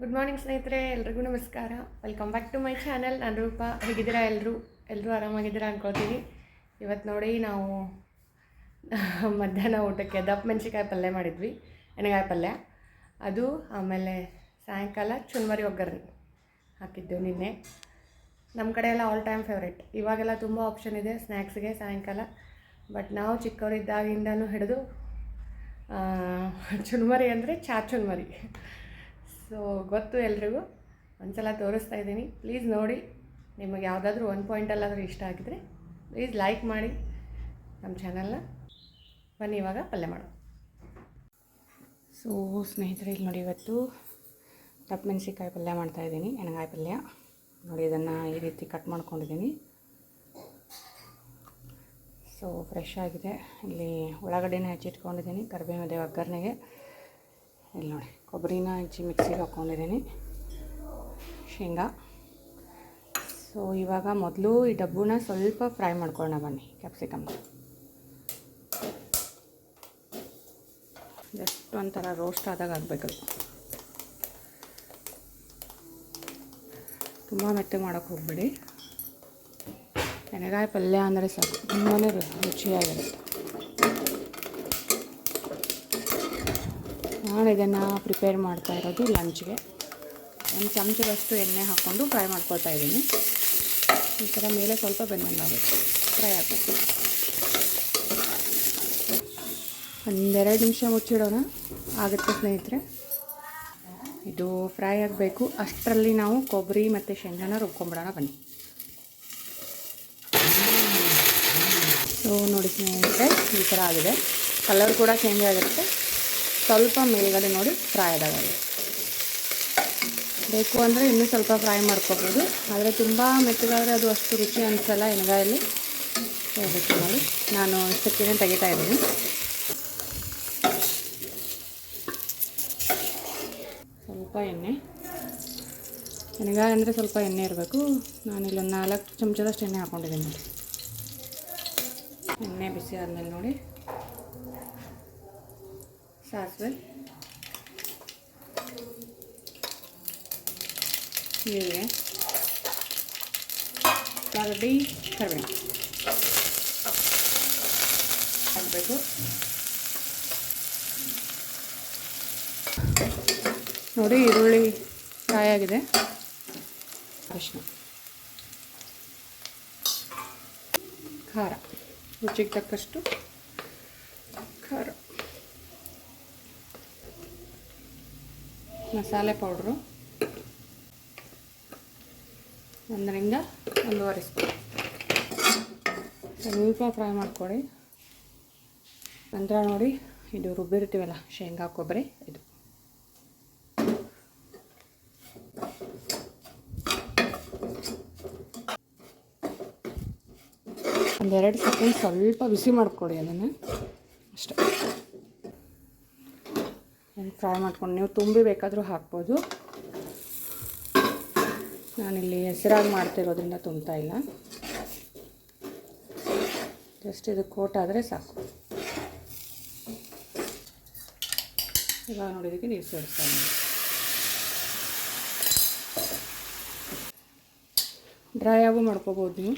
Good morning ಸ್ನೇಹಿತರೆ, ಎಲ್ರಿಗೂ ನಮಸ್ಕಾರ. Welcome back to my channel ನಾನು ರೂಪ. ಹೇಗಿದ್ದೀರಾ ಎಲ್ಲರೂ ಎಲ್ಲರೂ ಆರಾಮಾಗಿದ್ದೀರಾ ಅಂದ್ಕೊಳ್ತೀನಿ ಇವತ್ತು ನೋಡಿ ನಾವು ಮಧ್ಯಾಹ್ನ ಊಟಕ್ಕೆ ದಪ್ಪ ಮೆಣಸಿಕಾಯಿ ಪಲ್ಯ ಮಾಡಿದ್ವಿ ಎಣ್ಣೆಗಾಯಿ ಪಲ್ಯ. ಅದು ಆಮೇಲೆ ಸಾಯಂಕಾಲ ಚುನ್ಮರಿ ಒಗ್ಗರಣೆ ಹಾಕಿದ್ದೆವು ನಿನ್ನೆ. ನಮ್ಮ ಕಡೆ ಎಲ್ಲ ಆಲ್ ಟೈಮ್ ಫೇವ್ರೇಟ್ ಇವಾಗೆಲ್ಲ ತುಂಬ ಆಪ್ಷನ್ ಇದೆ ಸ್ನ್ಯಾಕ್ಸ್ಗೆ ಸಾಯಂಕಾಲ. ಬಟ್ ನಾವು ಚಿಕ್ಕವರಿದ್ದಾಗಿಂದನೂ ಹಿಡಿದು ಚುನ್ಮರಿ ಅಂದರೆ ಚಾ ಚುನ್ಮರಿ ಸೊ ಗೊತ್ತು ಎಲ್ರಿಗೂ? ಒಂದ್ಸಲ ತೋರಿಸ್ತಾ ಇದ್ದೀನಿ. ಪ್ಲೀಸ್ ನೋಡಿ, ನಿಮಗೆ ಯಾವುದಾದ್ರೂ ಒಂದು ಪಾಯಿಂಟಲ್ಲಾದರೂ ಇಷ್ಟ ಆಗಿದ್ರೆ ಪ್ಲೀಸ್ ಲೈಕ್ ಮಾಡಿ ನಮ್ಮ ಚಾನಲ್ನ ಬನ್ನಿ, ಇವಾಗ ಪಲ್ಯ ಮಾಡೋಣ. ಸೊ, ಸ್ನೇಹಿತರೆ, ಇಲ್ಲಿ ನೋಡಿ ಇವತ್ತು ದಪ್ಪ ಮೆಣಸಿಕಾಯಿ ಪಲ್ಯ ಮಾಡ್ತಾಯಿದ್ದೀನಿ ಎಣ್ಣೆಗಾಯಿ ಪಲ್ಯ. ನೋಡಿ, ಇದನ್ನು ಈ ರೀತಿ ಕಟ್ ಮಾಡ್ಕೊಂಡಿದ್ದೀನಿ. ಸೊ ಫ್ರೆಶ್ ಆಗಿದೆ. ಇಲ್ಲಿ ಉಳ್ಳಾಗಡ್ಡಿನ ಹೆಚ್ಚಿಟ್ಕೊಂಡಿದ್ದೀನಿ ಕರಿಬೇವಿದೆ ಒಗ್ಗರಣೆಗೆ. ಇಲ್ಲಿ ನೋಡಿ, ಕೊಬ್ಬರಿನ ಹೆಚ್ಚಿ ಮಿಕ್ಸಿಗೆ ಹಾಕ್ಕೊಂಡಿದ್ದೀನಿ ಶೇಂಗಾ. ಸೊ ಇವಾಗ ಮೊದಲು ಈ ಡಬ್ಬುನ ಸ್ವಲ್ಪ ಫ್ರೈ ಮಾಡ್ಕೊಳ್ಳೋಣ ಬನ್ನಿ ಕ್ಯಾಪ್ಸಿಕಮ್ನ ಜಸ್ಟ್ ಒಂಥರ ರೋಸ್ಟ್ ಆದಾಗ ಆಗಬೇಕು ತುಂಬ ಮೆತ್ತೆ ಮಾಡೋಕ್ಕೆ ಹೋಗ್ಬೇಡಿ. ಎಣ್ಣೆಗಾಯಿ ಪಲ್ಯ ಅಂದರೆ ಸಾಕು ತುಂಬಾ ರುಚಿಯಾಗಿರುತ್ತೆ. ನಾನು ಇದನ್ನು ಪ್ರಿಪೇರ್ ಮಾಡ್ತಾ ಇರೋದು ಲಂಚ್ಗೆ. ಒಂದು ಚಮಚದಷ್ಟು ಎಣ್ಣೆ ಹಾಕ್ಕೊಂಡು ಫ್ರೈ ಮಾಡ್ಕೊಳ್ತಾ ಇದ್ದೀನಿ. ಈ ಥರ ಮೇಲೆ ಸ್ವಲ್ಪ ಬೆಂದಂಗಾಗುತ್ತೆ ಫ್ರೈ ಆಗಬೇಕು. ಒಂದೆರಡು ನಿಮಿಷ ಮುಚ್ಚಿಡೋಣ. ಆಗುತ್ತೆ ಸ್ನೇಹಿತರೆ. ಇದು ಫ್ರೈ ಆಗಬೇಕು. ಅಷ್ಟರಲ್ಲಿ ನಾವು ಕೊಬ್ಬರಿ ಮತ್ತು ಶೇಂಗಾನ ರುಬ್ಕೊಂಬಿಡೋಣ ಬನ್ನಿ. ಸೊ ನೋಡಿ ಸ್ನೇಹಿತರೆ, ಈ ಥರ ಆಗಿದೆ. ಕಲರ್ ಕೂಡ ಚೇಂಜ್ ಆಗುತ್ತೆ. ಸ್ವಲ್ಪ ಮೇಲುಗಡೆ ನೋಡಿ ಫ್ರೈ ಆದಾಗ ಬೇಕು ಅಂದರೆ ಇನ್ನೂ ಸ್ವಲ್ಪ ಫ್ರೈ ಮಾಡ್ಕೋಬೋದು. ಆದರೆ ತುಂಬ ಮೆತ್ತಗಾದರೆ ಅದು ಅಷ್ಟು ರುಚಿ ಅನಿಸಲ್ಲ ಎಣ್ಗಾಯಲ್ಲಿ. ನೋಡಿ. ನಾನು ಇಷ್ಟಕ್ಕೇನೆ ತೆಗಿತಾ ಇದ್ದೀನಿ. ಸ್ವಲ್ಪ ಎಣ್ಣೆ. ಎಣ್ಗಾಯಿ ಅಂದರೆ ಸ್ವಲ್ಪ ಎಣ್ಣೆ ಇರಬೇಕು. ನಾನಿಲ್ಲ ನಾಲ್ಕು ಚಮಚದಷ್ಟು ಎಣ್ಣೆ ಹಾಕ್ಕೊಂಡಿದ್ದೀನಿ ನೋಡಿ. ಎಣ್ಣೆ ಬಿಸಿ ಆದಮೇಲೆ ನೋಡಿ. ಸಾಸಿವೆ. ಜೀರಿಗೆ ಉಳ್ಳಾಗಡ್ಡಿ ಕರಿಬೇವು ಹಾಕಬೇಕು. ನೋಡಿ ಈರುಳ್ಳಿ ಫ್ರೈ ಆಗಿದೆ. ಅರಿಶಿನ ಖಾರ. ರುಚಿಗೆ ತಕ್ಕಷ್ಟು ಖಾರ ಮಸಾಲೆ ಪೌಡ್ರು, ಒಂದರಿಂದ ಒಂದೂವರೆ ಸ್ಪೂನ್. ಸ್ವಲ್ಪ ಫ್ರೈ ಮಾಡ್ಕೊಳ್ಳಿ ನಂತರ ನೋಡಿ, ಇದು ರುಬ್ಬಿರ್ತೀವಲ್ಲ, ಶೇಂಗಾ, ಕೊಬ್ಬರಿ, ಇದು. ಒಂದೆರಡು ಸೆಕೆಂಡ್ ಸ್ವಲ್ಪ ಬಿಸಿ ಮಾಡಿಕೊಡಿ ಅದನ್ನು ಅಷ್ಟೇ ಫ್ರೈ ಮಾಡ್ಕೊಂಡು ನೀವು ತುಂಬಿ ಬೇಕಾದರೂ ಹಾಕ್ಬೋದು. ನಾನಿಲ್ಲಿ ಹೆಸರಾಗಿ ಮಾಡ್ತಿರೋದ್ರಿಂದ ತುಂಬ್ತಾ ಇಲ್ಲ. ಜಸ್ಟ್ ಇದು ಕೋಟ್ ಆದರೆ ಸಾಕು. ಇವಾಗ ನೋಡಿದ್ದಕ್ಕೆ ನೀರು ಸೇರಿಸ್ತಾ ಡ್ರೈ ಆಗು ಮಾಡ್ಕೋಬೋದು ನೀವು.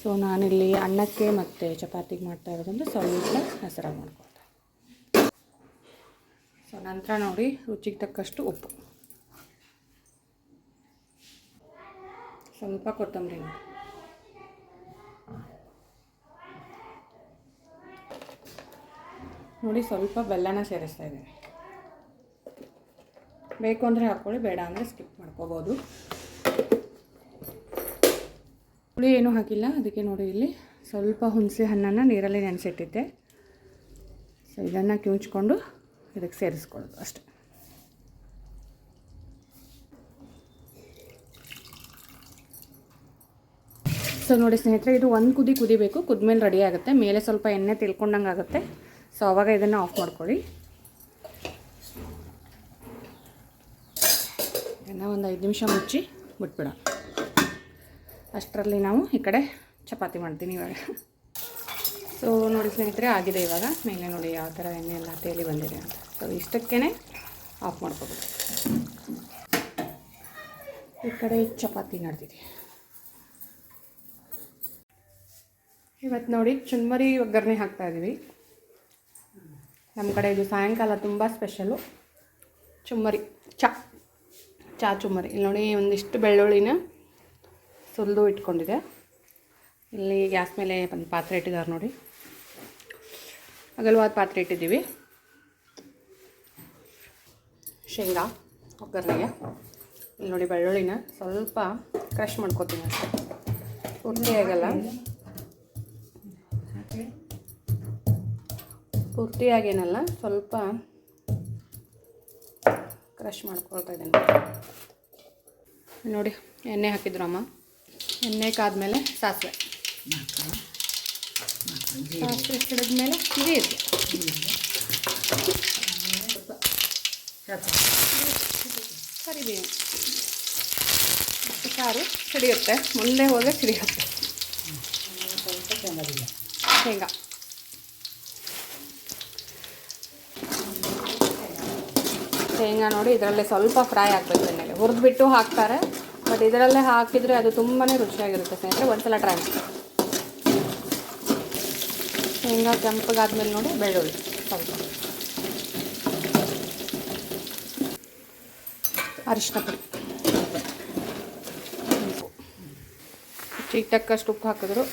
ಸೊ ನಾನಿಲ್ಲಿ ಅನ್ನಕ್ಕೆ ಮತ್ತು ಚಪಾತಿಗೆ ಮಾಡ್ತಾ ಇರೋದಂದ್ರೆ ಸ್ವಲ್ಪ ಹೆಸರಾಗಿ ಮಾಡ್ಕೊಳ್ತಾ ಸೊ, ನಂತರ ನೋಡಿ, ರುಚಿಗೆ ತಕ್ಕಷ್ಟು ಉಪ್ಪು. ಸ್ವಲ್ಪ ಕೊತ್ತಂಬರಿ ನೋಡಿ, ಸ್ವಲ್ಪ ಬೆಲ್ಲನ ಸೇರಿಸ್ತಾ ಇದ್ದೀನಿ. ಬೇಕು ಅಂದರೆ ಹಾಕ್ಕೊಳ್ಳಿ ಬೇಡ ಅಂದರೆ ಸ್ಕಿಪ್ ಮಾಡ್ಕೋಬೋದು. ಹುಳಿ ಏನೂ ಹಾಕಿಲ್ಲ, ಅದಕ್ಕೆ ನೋಡಿ ಇಲ್ಲಿ ಸ್ವಲ್ಪ ಹುಣಸೆ ಹಣ್ಣನ್ನು ನೀರಲ್ಲಿ ನೆನೆಸಿಟ್ಟಿದ್ದೆ. ಸೊ, ಇದನ್ನು ಕಿವುಚ್ಕೊಂಡು ಇದಕ್ಕೆ ಸೇರಿಸ್ಕೊಳ್ಳೋದು ಅಷ್ಟೆ. ಸೊ ನೋಡಿ ಸ್ನೇಹಿತರೆ, ಇದು ಒಂದು ಕುದಿ ಕುದಿಬೇಕು. ಕುದ್ಮೇಲೆ ರೆಡಿ ಆಗುತ್ತೆ. ಮೇಲೆ ಸ್ವಲ್ಪ ಎಣ್ಣೆ ತಿಳ್ಕೊಂಡಂಗೆ ಆಗುತ್ತೆ. ಸೊ ಅವಾಗ ಇದನ್ನು ಆಫ್ ಮಾಡ್ಕೊಳ್ಳಿ. ಇದನ್ನು ಒಂದು ಐದು ನಿಮಿಷ ಮುಚ್ಚಿ ಬಿಟ್ಬಿಡ ಅಷ್ಟರಲ್ಲಿ ನಾವು ಈ ಕಡೆ ಚಪಾತಿ ಮಾಡ್ತೀನಿ ಇವಾಗ. ಸೊ ನೋಡಿ ಸ್ನೇಹಿತರೆ, ಆಗಿದೆ ಇವಾಗ. ಮೇಲೆ ನೋಡಿ ಯಾವ ಥರ ಎಣ್ಣೆ ಎಲ್ಲ ತೇಲಿ ಬಂದಿದೆ ಅಂತ. ಸೊ ಇಷ್ಟಕ್ಕೇ ಆಫ್ ಮಾಡ್ಕೋಬೇಕು. ಈ ಕಡೆ ಚಪಾತಿ ನಡೆದಿದೆ. ಇವತ್ತು ನೋಡಿ ಚುನ್ಮರಿ ಒಗ್ಗರಣೆ ಹಾಕ್ತಾ ಇದ್ದೀವಿ ನಮ್ಮ ಕಡೆ ಇದು ಸಾಯಂಕಾಲ ತುಂಬ ಸ್ಪೆಷಲು ಚುಮ್ಮರಿ ಚಾ ಚಾ ಚುಮ್ಮರಿ ಇಲ್ಲಿ ನೋಡಿ ಒಂದಿಷ್ಟು ಬೆಳ್ಳುಳ್ಳಿನ ಸುಲಿದು ಇಟ್ಕೊಂಡಿದೆ. ಇಲ್ಲಿ ಗ್ಯಾಸ್ ಮೇಲೆ ಒಂದು ಪಾತ್ರೆ ಇಟ್ಟಿದ್ದಾರೆ ನೋಡಿ. ಅಗಲವಾದ ಪಾತ್ರೆ ಇಟ್ಟಿದ್ದೀವಿ. ಶೇಂಗಾ, ಒಗ್ಗರಣೆಗೆ. ಇಲ್ಲಿ ನೋಡಿ ಬೆಳ್ಳುಳ್ಳಿನ ಸ್ವಲ್ಪ ಕ್ರಷ್ ಮಾಡ್ಕೊತೀನಿ ಅಷ್ಟೇ. ಪೂರ್ತಿ ಆಗಲ್ಲ. ಪೂರ್ತಿಯಾಗೇನಲ್ಲ ಸ್ವಲ್ಪ ಕ್ರಷ್ ಮಾಡ್ಕೊಳ್ತಾ ಇದ್ದೀನಿ. ನೋಡಿ, ಎಣ್ಣೆ ಹಾಕಿದ್ರು ಅಮ್ಮ. ಎಣ್ಣೆ ಕಾದ್ಮೇಲೆ ಸಾಸಿವೆ. ಸಾಸಿವೆ ಸಿಡಿದ್ಮೇಲೆ ಜೀರಿಗೆ ಕರಿಬೇವು ಸಾರು ಸಿಡಿಯುತ್ತೆ ಮುಂದೆ ಹೋಗಿ ಸಿಡಿಯುತ್ತೆ ಶೇಂಗಾ. ಶೇಂಗಾ ನೋಡಿ ಇದರಲ್ಲೇ ಸ್ವಲ್ಪ ಫ್ರೈ ಆಗಬೇಕು ಎಣ್ಣೆಗೆ ಹುರಿದ್ಬಿಟ್ಟು ಹಾಕ್ತಾರೆ. ಬಟ್ ಇದರಲ್ಲೇ ಹಾಕಿದರೆ ಅದು ತುಂಬಾ ರುಚಿಯಾಗಿರುತ್ತೆ ಸ್ನೇಹಿತರೆ. ಒಂದ್ಸಲ ಟ್ರೈ ಮಾಡಿ. ಶೇಂಗಾ ಕೆಂಪಗಾದ್ಮೇಲೆ ನೋಡಿ ಬೆಳ್ಳುಳ್ಳಿ. ಸ್ವಲ್ಪ. ಅರಿಶಿನ ಪುಡಿ. ರುಚಿಗೆ ತಕ್ಕಷ್ಟು ಉಪ್ಪು ಹಾಕಿದ್ರು.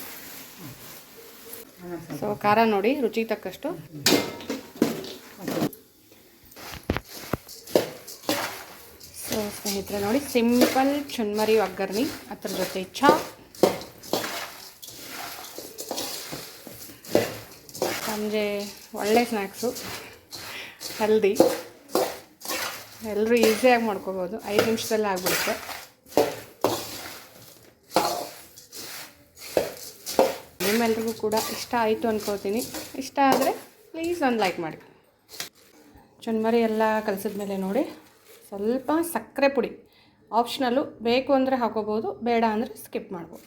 ಸೊ, ಖಾರ ನೋಡಿ, ರುಚಿಗೆ ತಕ್ಕಷ್ಟು. ಸೊ, ಸ್ನೇಹಿತರೆ ನೋಡಿ, ಸಿಂಪಲ್ ಚುನ್ಮರಿ ಒಗ್ಗರಣೆ ಅದ್ರ ಜೊತೆ ಚಹಾ ಸಂಜೆ ಒಳ್ಳೆ ಸ್ನ್ಯಾಕ್ಸು ಹೆಲ್ದಿ ಎಲ್ಲರೂ ಈಸಿಯಾಗಿ ಮಾಡ್ಕೋಬೋದು. ಐದು ನಿಮಿಷದಲ್ಲಿ ಆಗ್ಬಿಡುತ್ತೆ. ನಿಮ್ಮೆಲ್ರಿಗೂ ಕೂಡ ಇಷ್ಟ ಆಯಿತು ಅನ್ಕೋತೀನಿ. ಇಷ್ಟ ಆದರೆ ಪ್ಲೀಸ್ ಒಂದು ಲೈಕ್ ಮಾಡಿ. ಚುನ್ಮರಿ ಎಲ್ಲ ಕಲಸಿದ್ಮೇಲೆ ನೋಡಿ. ಸ್ವಲ್ಪ ಸಕ್ಕರೆ ಪುಡಿ. ಆಪ್ಷನಲ್ಲು ಬೇಕು ಅಂದರೆ ಹಾಕೋಬೋದು, ಬೇಡ ಅಂದರೆ ಸ್ಕಿಪ್ ಮಾಡ್ಬೋದು.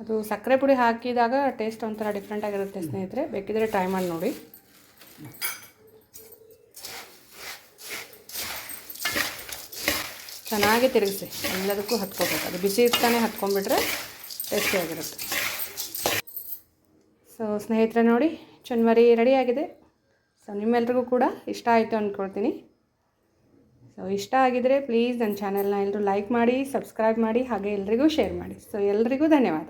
ಅದು ಸಕ್ಕರೆ ಪುಡಿ ಹಾಕಿದಾಗ ಟೇಸ್ಟ್ ಒಂಥರ ಡಿಫ್ರೆಂಟಾಗಿರುತ್ತೆ ಸ್ನೇಹಿತರೆ. ಬೇಕಿದ್ರೆ ಟ್ರೈ ಮಾಡಿ ನೋಡಿ. ಚೆನ್ನಾಗಿ ತಿರುಗಿಸಿ. ಎಲ್ಲದಕ್ಕೂ ಹತ್ಕೋಬೇಕು. ಅದು ಬಿಸಿ ಇರ್ತಾನೆ ಹತ್ಕೊಂಡ್ಬಿಟ್ರೆ ಟೇಸ್ಟಿಯಾಗಿರುತ್ತೆ ಸೊ ಸ್ನೇಹಿತರೆ ನೋಡಿ, ಚುನ್ಮರಿ ರೆಡಿಯಾಗಿದೆ ಸೊ ನಿಮ್ಮೆಲ್ರಿಗೂ ಕೂಡ ಇಷ್ಟ ಆಯಿತು ಅಂದ್ಕೊಳ್ತೀನಿ ಸೊ ಇಷ್ಟ ಆಗಿದರೆ ಪ್ಲೀಸ್ ನನ್ನ ಚಾನೆಲ್ನ ಎಲ್ಲರೂ ಲೈಕ್ ಮಾಡಿ ಸಬ್ಸ್ಕ್ರೈಬ್ ಮಾಡಿ, ಹಾಗೆ ಎಲ್ರಿಗೂ ಶೇರ್ ಮಾಡಿ. ಸೊ ಎಲ್ರಿಗೂ ಧನ್ಯವಾದ.